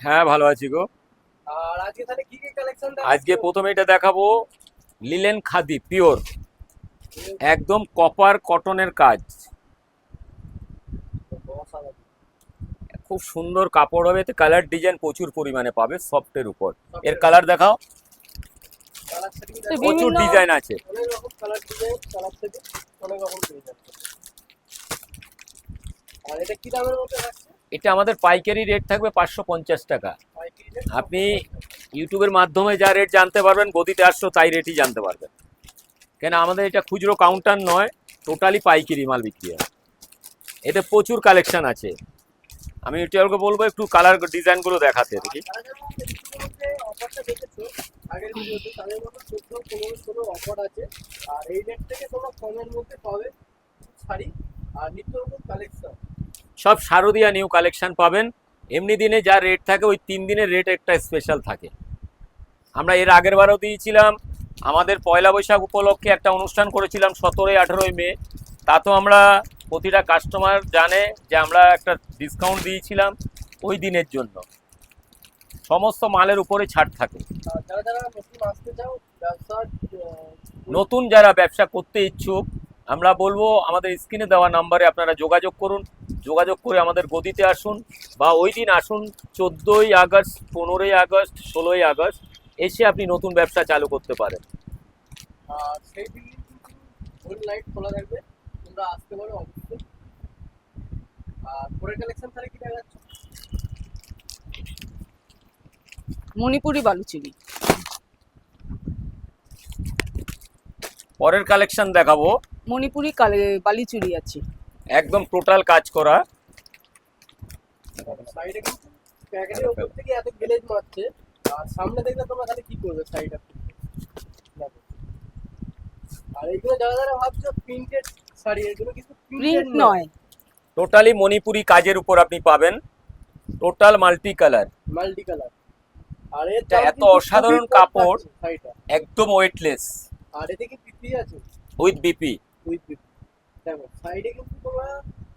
হ্যাঁ ভালো আছি গো। আর আজকে তাহলে কি কি কালেকশন আজকে প্রথমে এটা দেখাবো লিলেন খাদি পিওর। একদম কপার কটনের কাজ। খুব সুন্দর কাপড় হবে এতে কালার ডিজাইন প্রচুর পরিমাণে পাবে সফটের উপর। এর কালার দেখাও। প্রচুর ডিজাইন আছে। অনেক রকম কালার ডিজাইন কালার থেকে অনেক রকম পেয়ে যাচ্ছে আর এটা কি দামের মধ্যে রাখছে এটা আমাদের পাইকারি রেট থাকবে পাঁচশো পঞ্চাশ টাকা। আপনি ইউটিউবের মাধ্যমে যা রেট জানতে পারবেন, গদিতে আসছো তাই রেটই জানতে পারবেন। কেন আমাদের এটা খুচরো কাউন্টার নয় টোটালি পাইকারি মাল বিক্রি হয়। এতে প্রচুর কালেকশন আছে। আমি ইউটিউবকে বলব একটু কালার ডিজাইনগুলো দেখাতে দেখি। অফার আছে আর এই রেট থেকে তোমরা কমের মধ্যে পাবে শাড়ি আর নিত্য নতুন কালেকশন সব শারদিয়া নিউ কালেকশন পাবেন। এমনি দিনে যা রেট থাকে ওই তিন দিনের রেট একটা স্পেশাল থাকে। আমরা এর আগের বারও দিয়েছিলাম। আমাদের পয়লা বৈশাখ উপলক্ষে একটা অনুষ্ঠান করেছিলাম সতেরোই আঠেরোই মে। তা তো আমরা প্রতিটা কাস্টমার জানে যে আমরা একটা ডিসকাউন্ট দিয়েছিলাম ওই দিনের জন্য। সমস্ত মালের উপরে ছাড় থাকে। নতুন যারা ব্যবসা করতে ইচ্ছুক আমরা বলব আমাদের স্ক্রিনে দেওয়া নাম্বারে আপনারা যোগাযোগ করুন যোগাযোগ করে আমাদের গদিতে আসুন বা ওই দিন আসুন চোদ্দোই আগস্ট পনেরোই আগস্ট ষোলোই আগস্ট এসে আপনি নতুন ব্যবসা চালু করতে পারেন। সেই দিন ফুল লাইট খোলা থাকবে তোমরা আসতে পারো অবশ্যই। আর পরের কালেকশন তাহলে কি দেখা মণিপুরি বালুচুরি পরের কালেকশন দেখাবো। মণিপুরি কালে- বালিচুরি আছে। একদম টোটাল কাজ করা। সাইডে কিন্তু প্যাকেটের উপর থেকে এত গ্লেজ মারছে। আর সামনে দেখলে তোমরা তাহলে কি করবে সাইডে আর এইগুলো যারা যারা ভাবছ প্রিন্টেড শাড়ি এগুলো কিন্তু প্রিন্ট নয়। টোটালি মণিপুরি কাজের উপর আপনি পাবেন। Total multi colour multi colour আর এটা এত অসাধারণ কাপড়। শাড়িটা একদম ওয়েটলেস আর এতে কি বিক্রি আছে? উইথ বিপি দেখো সাইডে কিন্তু তোমরা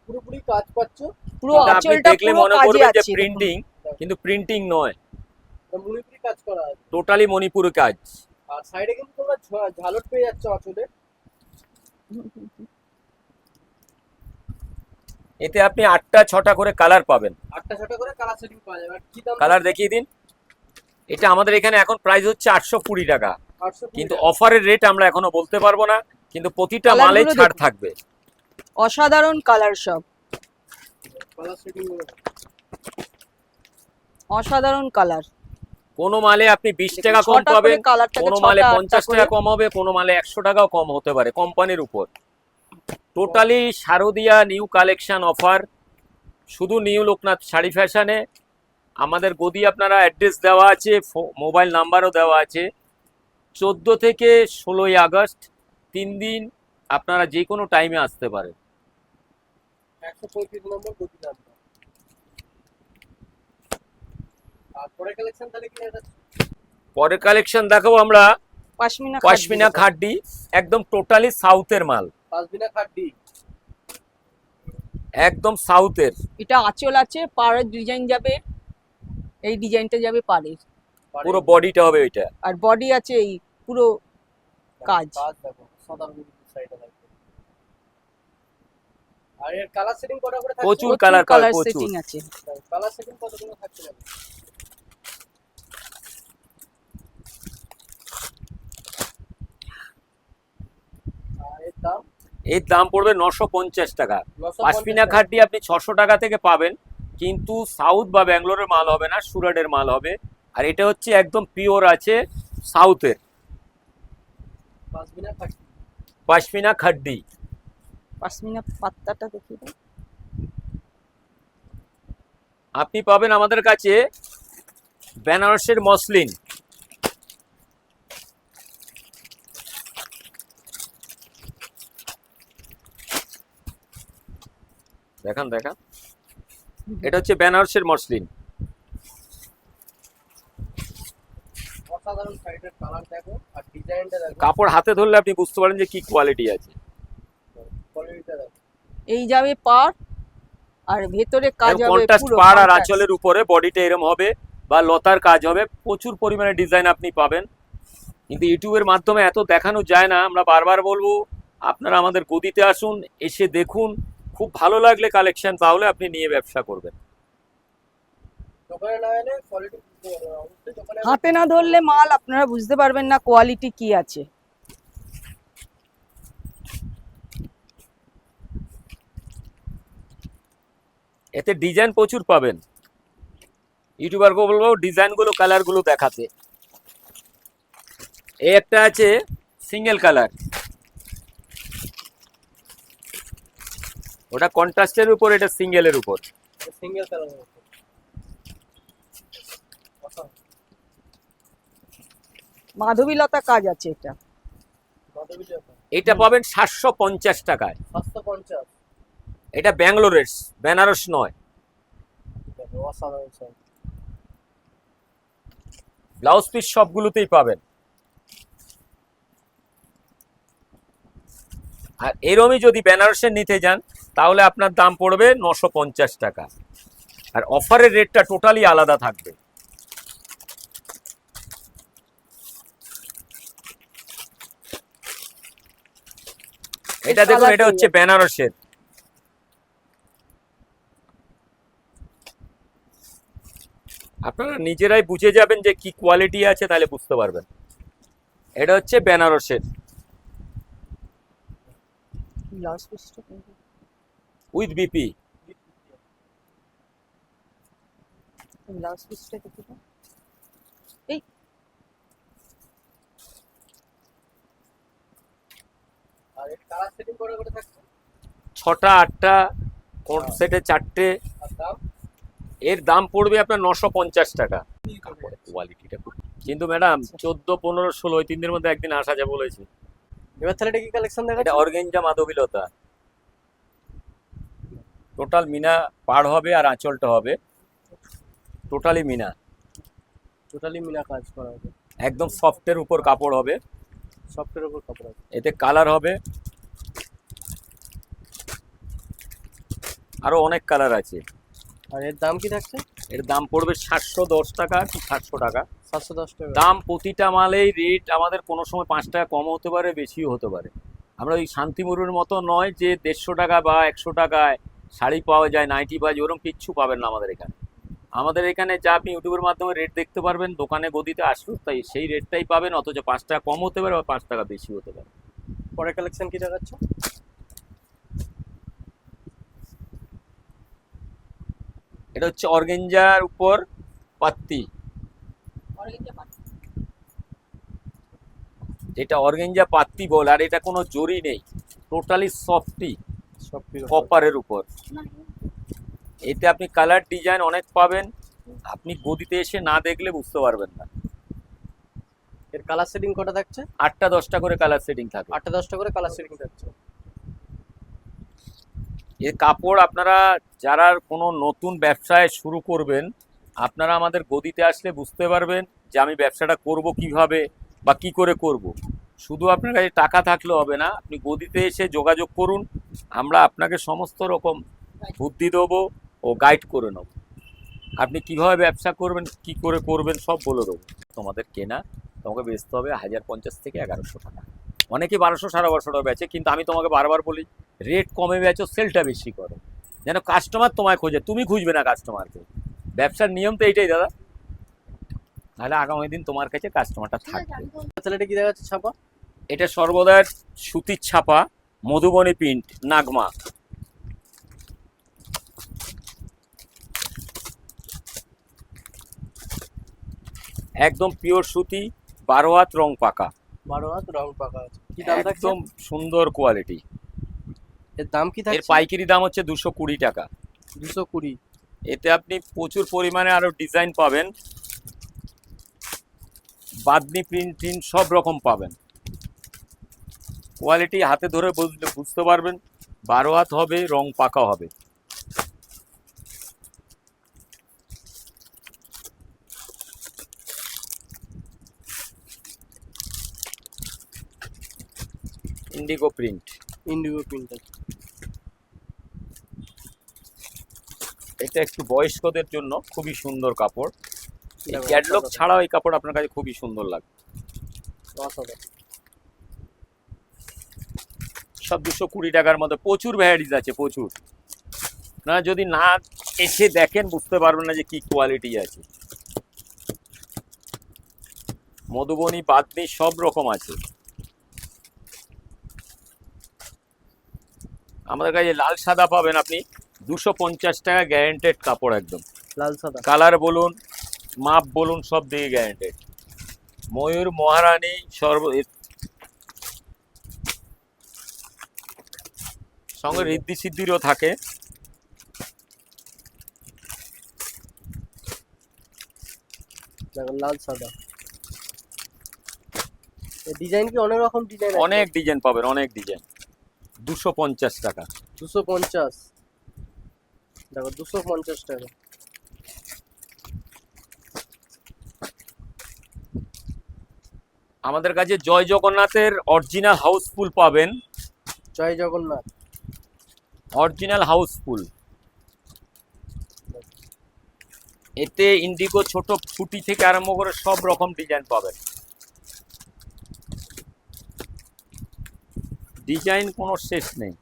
পুরোপুরি কাজ পাচ্ছ। পুরো আঁচলটা দেখলে মনে কাজে করবেন যে প্রিন্টিং কিন্তু প্রিন্টিং নয়। মুড়িপুরি কাজ করা আছে। টোটালি মণিপুরি কাজ। আর সাইডে কিন্তু তোমরা ঝালট পেয়ে যাচ্ছ আঁচলে। এতে আপনি আটটা ছটা করে কালার পাবেন। আটটা ছটা করে কালার সেটিং পাওয়া যাবে। আর কি দাম কালার দেখিয়ে দিন। এটা আমাদের এখানে এখন প্রাইস হচ্ছে আটশো কুড়ি টাকা। কিন্তু অফারের রেট আমরা এখনও বলতে পারব না। কিন্তু প্রতিটা মালে ছাড় থাকবে। অসাধারণ কালার সব। অসাধারণ কালার কোনো মালে আপনি বিশ টাকা কম পাবেন কোনো মালে পঞ্চাশ। টাকা কম হবে কোনো মালে একশো টাকাও কম হতে পারে কোম্পানির উপর। টোটালি শারদিয়া নিউ কালেকশন অফার শুধু নিউ লোকনাথ শাড়ি ফ্যাশনে। আমাদের গদি আপনারা অ্যাড্রেস দেওয়া আছে মোবাইল নাম্বারও দেওয়া আছে। চোদ্দ থেকে ষোলোই আগস্ট তিন দিন আপনারা যে কোনো টাইমে আসতে পারেন। পরের কালেকশন দেখাবো আমরা পাশমিনা পশমিনা খাড্ডি একদম টোটালি সাউথের মাল। পাঁচবিনা খাড্ডি। একদম সাউথের এটা আঁচল আছে পাড়ের ডিজাইন যাবে এই ডিজাইনটা যাবে পাড়ের। পুরো বডিটা হবে ওইটা। আর বডি আছে এই পুরো কাজ। আর এর কালার সেটিং কটা করে থাকছে প্রচুর। কালার কালার সেটিং আছে। কালার সেটিং কতগুলো থাকছে দেখো আর এর দাম পড়বে নশো পঞ্চাশ টাকা। পাশমিনা খাড্ডি আপনি ছশো টাকা থেকে পাবেন কিন্তু সাউথ বা ব্যাঙ্গালোরের মাল হবে না সুরাটের মাল হবে। আর এটা হচ্ছে একদম পিওর আছে সাউথের। পাশমিনা খাড্ডি। পাশমিনা পাত্তাটা দেখি আপনি পাবেন আমাদের কাছে বেনারসের মসলিন। দেখান দেখান। এটা হচ্ছে বেনারসের মসলিন। অসাধারণ সাইডের কালার দেখো আর ডিজাইনটা দেখো কাপড় হাতে ধরলে আপনি বুঝতে পারেন যে কি কোয়ালিটি আছে। কোয়ালিটিটা দেখো এই যাবে পার আর ভেতরে কাজ হবে কন্ট্রাস্ট পুরো পাড় আর আঁচলের উপরে বডিটা এরম হবে বা লতার কাজ হবে প্রচুর পরিমাণে ডিজাইন আপনি পাবেন। কিন্তু ইউটিউবের মাধ্যমে এত দেখানো যায় না আমরা বারবার বলব আপনারা আমাদের গদিতে আসুন এসে দেখুন খুব ভালো লাগলে কালেকশন তাহলে আপনি নিয়ে ব্যবসা করবেন। দোকানে না এলে কোয়ালিটি হাতে না ধরলে মাল আপনারা বুঝতে পারবেন না কোয়ালিটি কি আছে। এতে ডিজাইন প্রচুর পাবেন। ইউটিউবারকে বলব ডিজাইনগুলো কালারগুলো দেখাতে। এই একটা আছে সিঙ্গেল কালার ওটা কন্ট্রাস্টের উপর এটা সিঙ্গেলের উপর। সিঙ্গেল কালার মাধবীলতা কাজ আছে এটা। এটা পাবেন সাতশো পঞ্চাশ টাকায়। সাতশো পঞ্চাশ। এটা ব্যাঙ্গালোরের বেনারস নয়। ব্লাউজ পিস সবগুলোতেই পাবেন। আর এরমই যদি বেনারসের নিতে যান তাহলে আপনার দাম পড়বে নশো পঞ্চাশ টাকা। আর অফারের রেটটা টোটালি আলাদা থাকবে। এটা দেখুন এটা হচ্ছে বেনারসের। আপনারা নিজেরাই বুঝে যাবেন যে কি কোয়ালিটি আছে তাহলে বুঝতে পারবেন। এটা হচ্ছে বেনারসের? উইথ বিপি ব্লাউজ পিসটা দেখি তো। আর এর কালার সেটিং করে করে থাকছে ছটা আটটা কোট সেটে চারটে? এর দাম পড়বে আপনার নশো পঞ্চাশ টাকা। কোয়ালিটিটা কিন্তু ম্যাডাম চোদ্দ পনেরো ষোলো ওই তিন দিনের মধ্যে একদিন আসা যা বলেছি। এবার তাহলে কি কালেকশন দেখা এটা অর্গেঞ্জা মাধবীলতা। টোটাল মিনা পার হবে আর আঁচলটা হবে। টোটালি মিনা। টোটালি মিনা কাজ করা হবে। একদম সফটের উপর কাপড় হবে। সফটের উপর কাপড় আছে। এতে কালার হবে। আরও অনেক কালার আছে। আর এর দাম কি থাকছে? এর দাম পড়বে সাতশো দশ টাকা কি সাতশো টাকা। সাতশো দশ টাকা। দাম প্রতিটা মালেই রেট আমাদের কোনো সময় পাঁচ টাকা কম হতে পারে বেশিও হতে পারে। আমরা ওই শান্তিমুরুর মতো নয় যে দেড়শো টাকা বা একশো টাকায় শাড়ি পাওয়া যায় নাইটি পাওয়া যায় ওরকম কিচ্ছু পাবেন না আমাদের এখানে। আমাদের এখানে যা আপনি ইউটিউবের মাধ্যমে রেট দেখতে পারবেন দোকানে গদিতে আসুন তাই সেই রেটটাই পাবেন অথচ পাঁচ টাকা কম হতে পারে বা পাঁচ টাকা বেশি হতে পারে। পরের কালেকশন কি দেখাচ্ছ? এটা হচ্ছে অর্গেঞ্জার উপর পাত্তি। যেটা অর্গেঞ্জা পাত্তি বল আর এটা কোনো জরি নেই টোটালি সফটি কপারের উপর। এতে আপনি কালার ডিজাইন অনেক পাবেন। আপনি গদিতে এসে না দেখলে বুঝতে পারবেন না। এর কালার সেটিং কটা থাকছে? আটটা দশটা করে কালার সেটিং থাকে। আটটা দশটা করে কালার সেটিং থাকছে। এর কাপড় আপনারা যারা কোনো নতুন ব্যবসায় শুরু করবেন আপনারা আমাদের গদিতে আসলে বুঝতে পারবেন যে আমি ব্যবসাটা করব কীভাবে বা কি করে করব। শুধু আপনার কাছে টাকা থাকলে হবে না আপনি গদিতে এসে যোগাযোগ করুন আমরা আপনাকে সমস্ত রকম বুদ্ধি দেবো। ও গাইড করে নেব আপনি কীভাবে ব্যবসা করবেন কি করে করবেন সব বলে দেবো। তোমাদের কেনা তোমাকে বেচতে হবে হাজার পঞ্চাশ থেকে এগারোশো টাকা। অনেকে বারোশো সাড়ে বারোশো টাকা বেচে কিন্তু আমি তোমাকে বারবার বলি রেট কমে বেচো সেলটা বেশি করো। যেন কাস্টমার তোমায় খোঁজে তুমি খুঁজবে না কাস্টমারকে ব্যবসার নিয়ম তো এইটাই দাদা। তাহলে আগামী দিন তোমার কাছে কাস্টমারটা থাকবে। তাহলে এটা কি দেখাচ্ছে ছাপা? এটা সর্বদা সুতির ছাপা মধুবনী প্রিন্ট নাগমা। একদম পিওর সুতি বারো হাত রং পাকা। বারো হাত রং পাকা আছে। কি দাম থাকছে? একদম সুন্দর কোয়ালিটি এর দাম কি এর থাকছে? পাইকারি দাম হচ্ছে দুশো কুড়ি টাকা। দুশো কুড়ি। এতে আপনি প্রচুর পরিমাণে আরও ডিজাইন পাবেন। বাদনি প্রিন্ট টিন সব রকম পাবেন। কোয়ালিটি হাতে ধরে বুঝলে বুঝতে পারবেন। বারো হাত হবে রং পাকা হবে। ইন্ডিগো প্রিন্ট ইন্ডিগো প্রিন্ট এটা একটু বয়স্কদের জন্য খুবই সুন্দর কাপড়। এই ক্যাটলগ। ছাড়াও এই কাপড় আপনার কাছে খুবই সুন্দর লাগবে সব দুশো কুড়ি টাকার মধ্যে প্রচুর ভ্যারাইটিস আছে প্রচুর। না যদি না এসে দেখেন বুঝতে পারবেন না যে কি কোয়ালিটি আছে। মধুবনী বাদনি সব রকম আছে। আমাদের কাছে লাল সাদা পাবেন আপনি দুশো পঞ্চাশ টাকা গ্যারেন্টেড কাপড় একদম। লাল সাদা। কালার বলুন মাপ বলুন সব দিকে গ্যারেন্টেড ময়ূর মহারানী সর্ব সঙ্গে ঋদ্ধি সিদ্ধিরও থাকে। লাল সাদা। ডিজাইন কি অনেক রকম ডিজাইন অনেক ডিজাইন পাবেন অনেক ডিজাইন দুশো পঞ্চাশ টাকা। দুশো পঞ্চাশ। দেখো দুশো পঞ্চাশ টাকা। আমাদের কাছে জয় জগন্নাথের অরিজিনাল হাউসফুল পাবেন। জয় জগন্নাথ। অরিজিনাল হাউসফুল এতে ইন্ডিগো ছোট ফুটি থেকে আরম্ভ করে সব রকম ডিজাইন পাবেন। ডিজাইন কোনো শেষ নেই।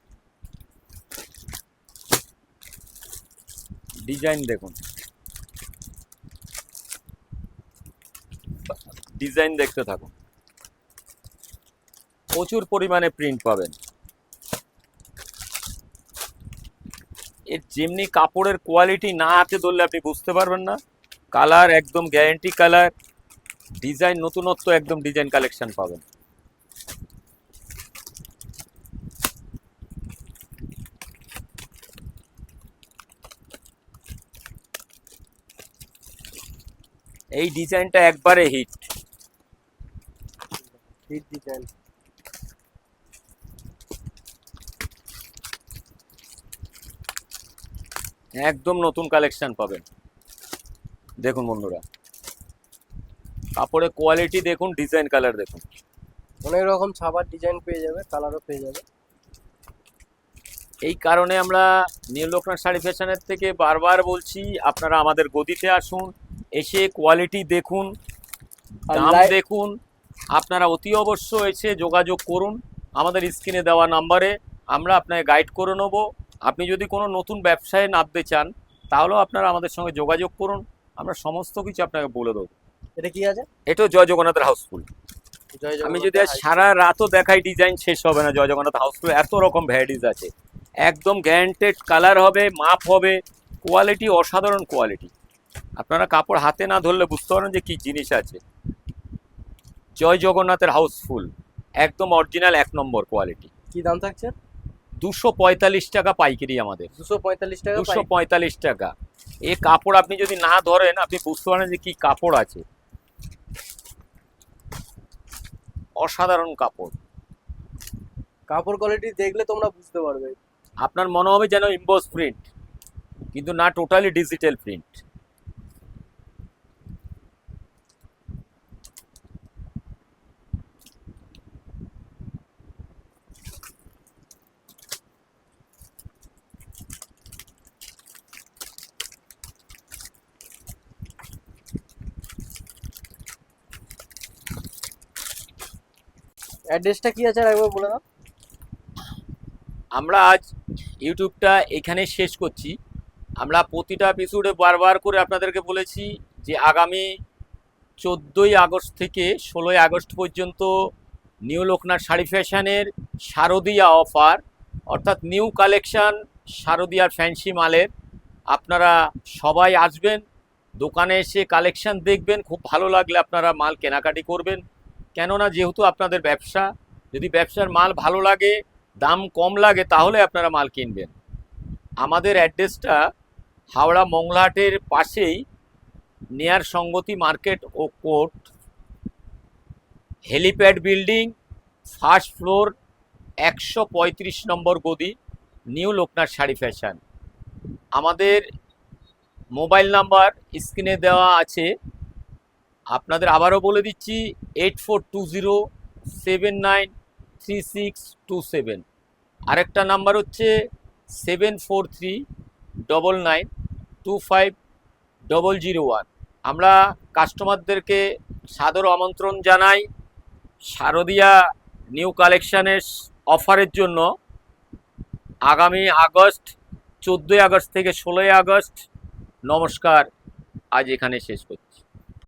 ডিজাইন দেখুন। ডিজাইন দেখতে থাকুন। প্রচুর পরিমাণে প্রিন্ট পাবেন। এর যেমনি কাপড়ের কোয়ালিটি না হাতে ধরলে আপনি বুঝতে পারবেন না। কালার একদম গ্যারেন্টি কালার। ডিজাইন নতুনত্ব একদম ডিজাইন কালেকশন পাবেন। এই ডিজাইনটা একবারে হিট। Hit design. একদম নতুন কালেকশন পাবেন। দেখুন বন্ধুরা। কাপড়ের কোয়ালিটি দেখুন ডিজাইন কালার দেখুন। অনেক রকম ছাপার ডিজাইন পেয়ে যাবে কালারও পেয়ে যাবে। এই কারণে আমরা নিউ লোকনাথ শাড়ি ফ্যাশনের থেকে বারবার বলছি আপনারা আমাদের গদিতে আসুন এসে কোয়ালিটি দেখুন দাম দেখুন আপনারা অতি অবশ্য এসে যোগাযোগ করুন আমাদের স্ক্রিনে দেওয়া নাম্বারে আমরা আপনাকে গাইড করে নেব। আপনি যদি কোনো নতুন ব্যবসায় নামতে চান তাহলেও আপনারা আমাদের সঙ্গে যোগাযোগ করুন আমরা সমস্ত কিছু আপনাকে বলে দেবো। এটা কি আছে? এটা জয় জগন্নাথের হাউসফুল। আমি যদি সারা রাতও দেখাই ডিজাইন শেষ হবে না জয় জগন্নাথ হাউসফুল। এত রকম ভ্যারাইটিস আছে। একদম গ্যারান্টেড কালার হবে মাপ হবে কোয়ালিটি অসাধারণ কোয়ালিটি আপনারা কাপড় হাতে না ধরলে বুঝতে পারেন যে কি জিনিস আছে। জয় জগন্নাথের হাউসফুল একদম অরিজিনাল এক নম্বর কোয়ালিটি। কি দাম থাকছে? দুশো পঁয়তাল্লিশ টাকা পাইকারি আমাদের। দুশো পঁয়তাল্লিশ টাকা দুশো পঁয়তাল্লিশ টাকা। এই কাপড় আপনি যদি না ধরেন আপনি বুঝতে পারেন যে কি কাপড় আছে। অসাধারণ কাপড়। কাপড় কোয়ালিটি দেখলে তোমরা বুঝতে পারবে। আপনার মনে হবে যেন ইম্বোস প্রিন্ট কিন্তু না টোটালি ডিজিটাল প্রিন্ট অ্যাড্রেসটা কি আছে একবার বলে দাও। আমরা আজ ইউটিউবটা এখানে শেষ করছি। আমরা প্রতিটা এপিসোডে বারবার করে আপনাদেরকে বলেছি যে আগামী চোদ্দোই আগস্ট থেকে ষোলোই আগস্ট পর্যন্ত নিউ লোকনাথ শাড়ি ফ্যাশনের শারদীয়া অফার অর্থাৎ নিউ কালেকশন শারদীয়ার ফ্যান্সি মালের। আপনারা সবাই আসবেন, দোকানে এসে কালেকশান দেখবেন, খুব ভালো লাগলে আপনারা মাল কেনাকাটি করবেন। কেননা যেহেতু আপনাদের ব্যবসা, যদি ব্যবসার মাল ভালো লাগে, দাম কম লাগে, তাহলে আপনারা মাল কিনবেন। আমাদের অ্যাড্রেসটা হাওড়া মংলাহাটের পাশেই নেয়ার সঙ্গতি মার্কেট ও court. Helipad building, first floor, একশো পঁয়ত্রিশ নম্বর গদি, নিউ লোকনাথ শাড়ি ফ্যাশন। আমাদের মোবাইল নাম্বার স্ক্রিনে দেওয়া আছে। আপনাদের আবারও বলে দিচ্ছি eight four two zero seven nine three six two seven আরেকটা নাম্বার হচ্ছে seven four three double nine two five double zero one আমরা কাস্টমারদেরকে সাদর আমন্ত্রণ জানাই শারদিয়া নিউ কালেকশানের অফারের জন্য। আগামী আগস্ট, চোদ্দোই আগস্ট থেকে ষোলোই আগস্ট। নমস্কার, আজ এখানে শেষ করছি।